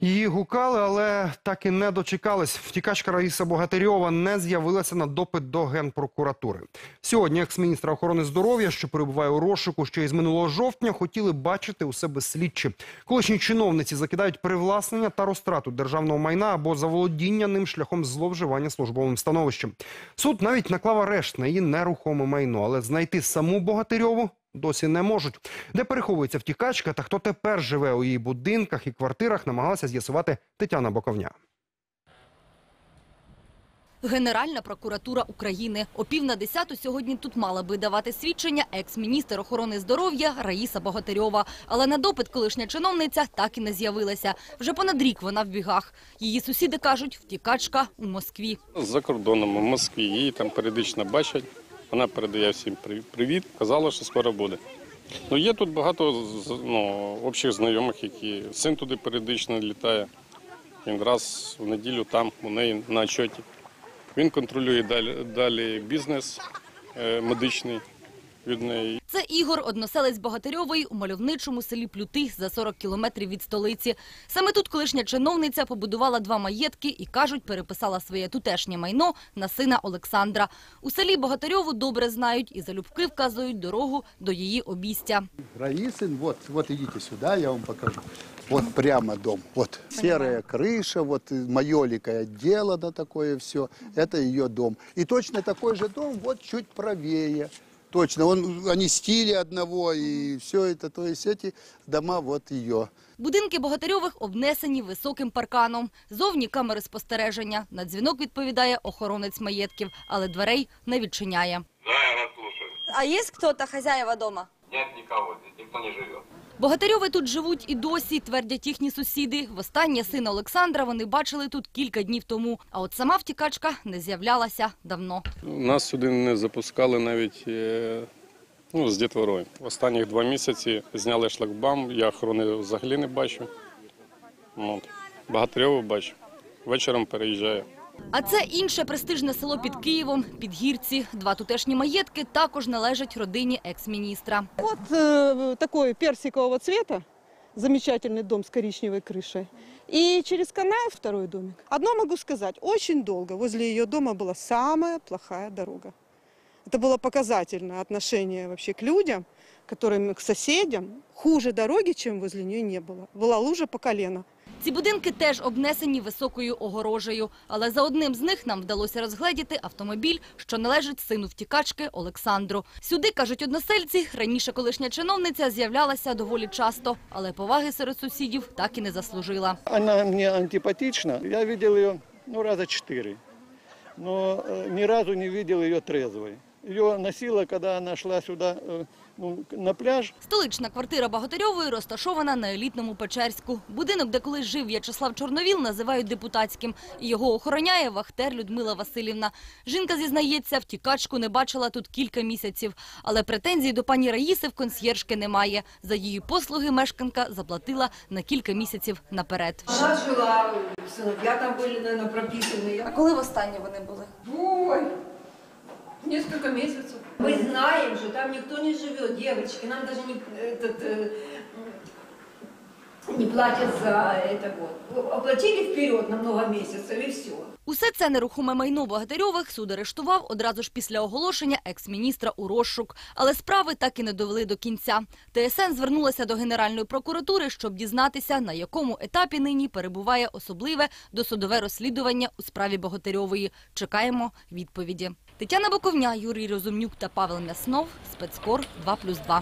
Її гукали, але так і не дочекались. Втікачка Раїса Богатирьова не з'явилася на допит до генпрокуратури. Сьогодні екс-міністра охорони здоров'я, що перебуває у розшуку ще із минулого жовтня, хотіли бачити у себе слідчі. Колишні чиновниці закидають привласнення та розтрату державного майна або заволодіння ним шляхом зловживання службовим становищем. Суд навіть наклав арешт на її нерухоме майно, але знайти саму Богатирьову досі не можуть. Де переховується втікачка та хто тепер живе у її будинках і квартирах, намагалася з'ясувати Тетяна Боковня. Генеральна прокуратура України. О пів на десяту сьогодні тут мала би давати свідчення екс-міністр охорони здоров'я Раїса Богатирьова. Але на допит колишня чиновниця так і не з'явилася. Вже понад рік вона в бігах. Її сусіди кажуть, втікачка у Москві. За кордоном в Москві її там періодично бачать. Вона передає всім привіт, казала, що скоро буде. Ну, є тут багато ну, общих знайомих, які син туди періодично літає. Він раз в неділю там, у неї на отчеті. Він контролює далі, далі бізнес е, медичний від неї. Це Ігор, односелець Богатирьової у мальовничому селі Плюти за 40 кілометрів від столиці. Саме тут колишня чиновниця побудувала два маєтки і, кажуть, переписала своє тутешнє майно на сина Олександра. У селі Богатирьову добре знають і залюбки вказують дорогу до її обійстя. Раисин, вот, вот идите сюда, я вам покажу. Вот прямо дом. Вот серая крыша, вот майоликое отделано такое все. Это ее дом. И точно такой же дом вот чуть правее. Точно, он, они стили одного и все это, то есть эти дома вот ее. Будинки Богатирьових обнесені високим парканом. Зовні камери спостереження. На дзвінок відповідає охоронець маєтків, але дверей не відчиняє. Да, я вас слушаю. А є хтось хазяєва дома? Нет никого, здесь никто не живет. Богатирьови тут живуть і досі, твердять їхні сусіди. Востаннє сина Олександра вони бачили тут кілька днів тому. А от сама втікачка не з'являлася давно. Нас сюди не запускали навіть е, ну, з дітворою. Останніх два місяці зняли шлагбам, я охорони взагалі не бачу. От. Багатирьову бачу. Вечором переїжджає. А це інше престижне село під Києвом, Підгірці. Два тутешні маєтки також належать родині екс-міністра. Вот э, такой персикового цвета, замечательный дом с коричневой крышей. И через канал второй домик. Одно могу сказать, очень долго возле ее дома была самая плохая дорога. Это было показательное отношение вообще к людям, которым, к соседям. Хуже дороги, чем возле нее не было. Была лужа по колено. Ці будинки теж обнесені високою огорожею. Але за одним з них нам вдалося розгледіти автомобіль, що належить сину втікачки Олександру. Сюди, кажуть односельці, раніше колишня чиновниця з'являлася доволі часто, але поваги серед сусідів так і не заслужила. Она мне антипатична. Я видел ее ну, раза четыре, но э, ни разу не видел ее трезвой. Ее носила, когда она шла сюда э, ну, на пляж. Столична квартира Богатирьової розташована на елітному Печерську. Будинок, де колись жив В'ячеслав Чорновіл, називають депутатським. І його охороняє вахтер Людмила Васильівна. Жінка зізнається, втікачку не бачила тут кілька місяців. Але претензій до пані Раїси в консьєржки немає. За її послуги мешканка заплатила на кілька місяців наперед. Она жила, сыновья там были, наверное, прописаны. коли востаннє вони були? Ой, несколько месяцев. Мы знаем, что там никто не живет, девочки. Нам даже не, этот, э, не платят за это вот. Оплатили вперед на много месяцев и все. Усе це нерухоме майно Богатирьових суд арештував одразу ж після оголошення екс-міністра у розшук. Але справи так і не довели до кінця. ТСН звернулася до Генеральної прокуратури, щоб дізнатися, на якому етапі нині перебуває особливе досудове розслідування у справі Богатирьової. Чекаємо відповіді. Тетяна Боковня, Юрій Розумнюк та Павел Мяснов. Спецкор 2+,2.